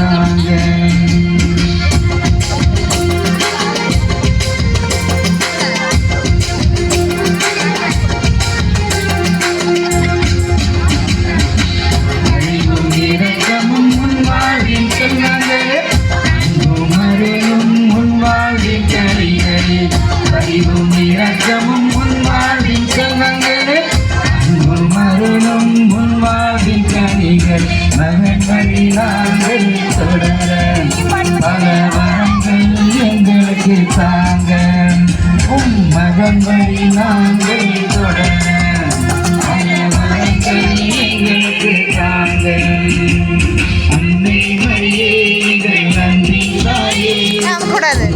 வந்தாங்க அறிவும் இரக்கமும் உன் வாழ்வின் செல்வங்களே அன்பும் அருளும் நம்பிகள் மகன் வழியாக தொடர பல வரங்கள் எங்களுக்கு தாங்க. உம் மகன் வழி நாங்கள் தொடர பல கூடாது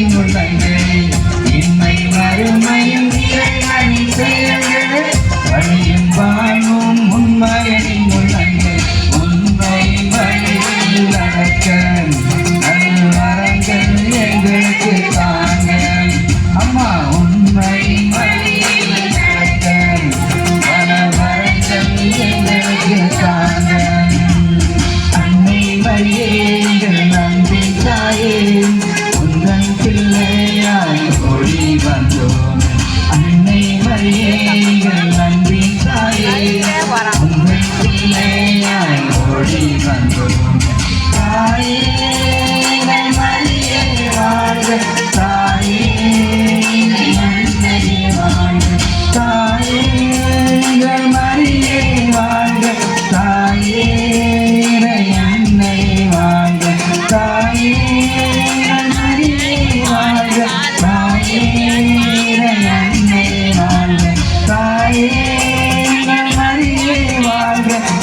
He was like, man. siempre